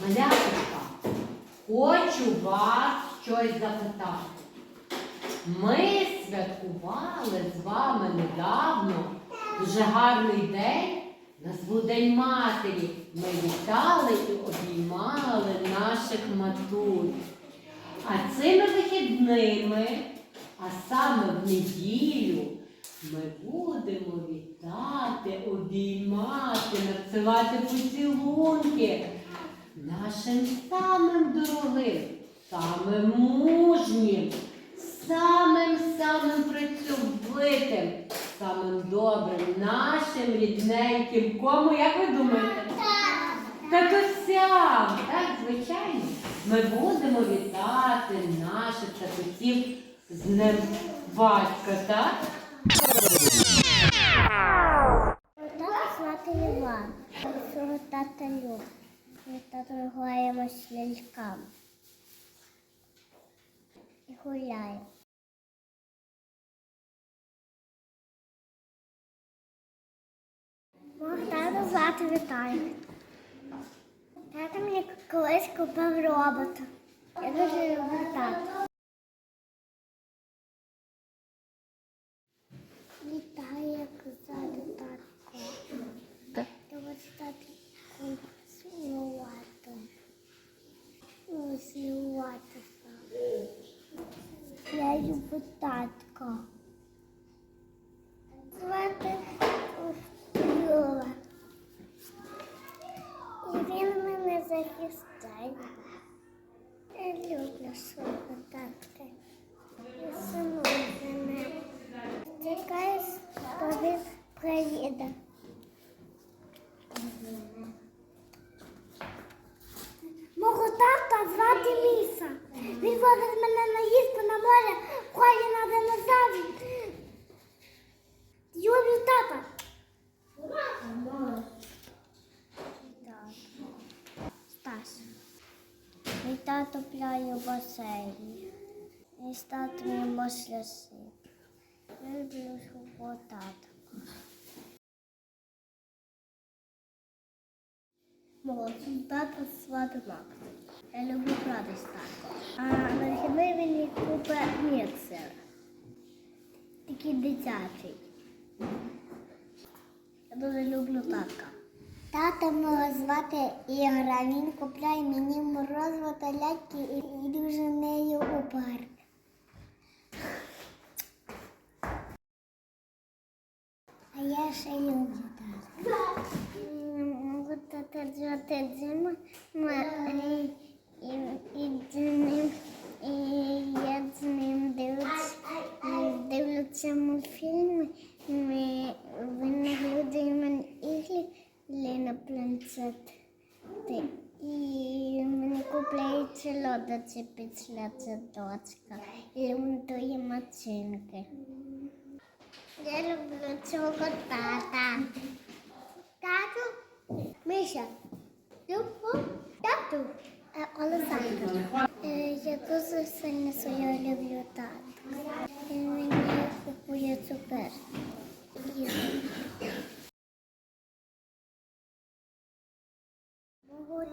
Маляточка, хочу вас щось запитати. Ми святкували з вами недавно дуже гарний день. Назву День Матері. Ми вітали і обіймали наших матусь. А цими вихідними, а саме в неділю, ми будемо вітати, обіймати, надсилати поцілунки нашим самим дорогим, самим мужнім, самим самим працьовитим, самим добрим, нашим рідненьким. Кому, як ви думаєте? Татусям, так, звичайно. Ми будемо вітати наших татусів з Днем батька, так? Тата звати Іван. Свого тата Люба. Ми тато граємо з ляльками. І гуляємо. Мого тата звати Віталій. Тато мені колись купив робота. Я дуже люблю тата. Вітаю, як ззаду татко. Треба стати силувати. Ну, силуватися. Я татко. Звати Юра. І він мене захистає. Я люблю свого татка. І сину мене. Чекаю, що він приїде. Мого тата звати Міса. Він водить мене на їздку на море, вході на динозаврів. Люблю тата. Стас. Мій тато пляє в басейні. Тато мені може Я люблю свого тата. Тата звати Макс. Я люблю грати з татом. А на вихідний він мені купить. Такий дитячий. Я дуже люблю татка. Тата мого звати Ігора. Він купляє мені морозиво та ляльки і йду з нею у парк. А я ще люблю тата. Можу тата звати Дзима, і, і, і я дивлюся мультфільми, ми винаглядуємо ігри на планшет. І мені купляється лодочі після садочка і ремонтує машинки. Я люблю цього тата. Тату, Миша, люблю тату, е, Олександр. Е, Я дуже сильно свою люблю тату. Він мені купує цукер. Мого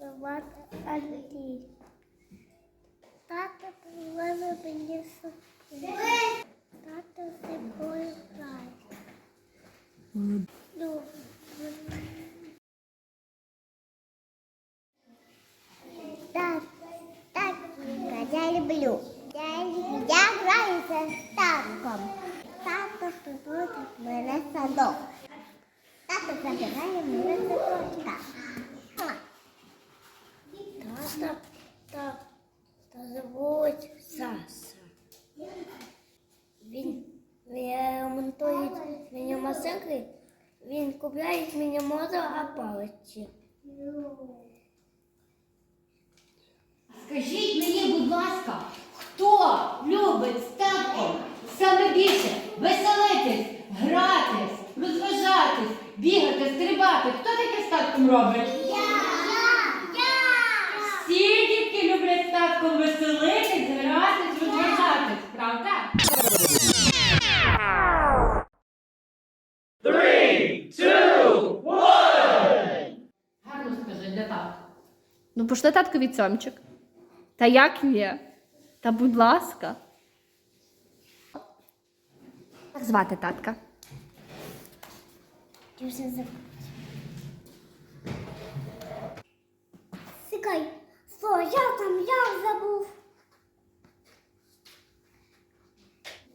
звати Андрій. Тато привезли мені цукер. Тато зимою грає. Так, так, я люблю. Я, я граюся з татком. Тато приводить мене садок. Тато забирає мене садочка. Тата, та, та Саса. Він ремонтує мені машинки, він купляє мені мозок, а палиці. Скажіть мені, будь ласка, хто любить з саме більше веселитись, гратись, розважатись, бігати, стрибати? Хто таке з татком робить? Для татка. Ну, пошли таткові цьомчик. Та як ні? Та будь ласка. Як звати татка? Я вже забув. Сикай, що я там, я забув.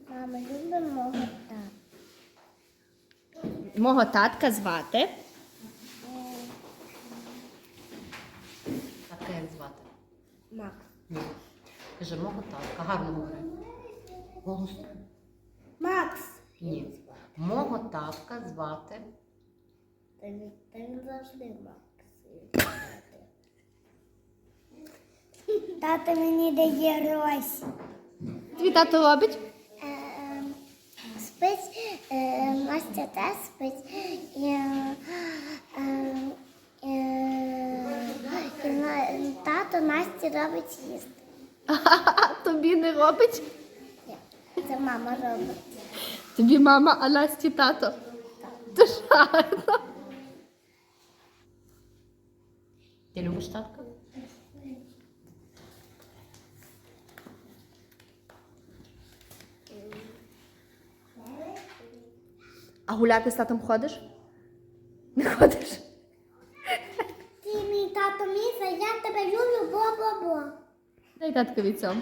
Мама любить мого тата. Мого татка звати. Татка як звати? Макс. Ні. Каже, мого татка. Гарно говори. Голосно. Макс. Ні. Мого татка звати. Та він, та він завжди Макс. Тато мені дає гроші. Твій тато робить? Е, Спить, е, Настя теж спить. І, е, е, е, і на- тато Насті робить їсти. Тобі не робить? Ні, Це мама робить. Тобі мама, а Насті тато. Це ж. Ти любиш татка? А гуляти з татом ходиш? Не ходиш? Ти мій тато Міса, я тебе люблю, бо-бо-бо. Daj tatkę widzom.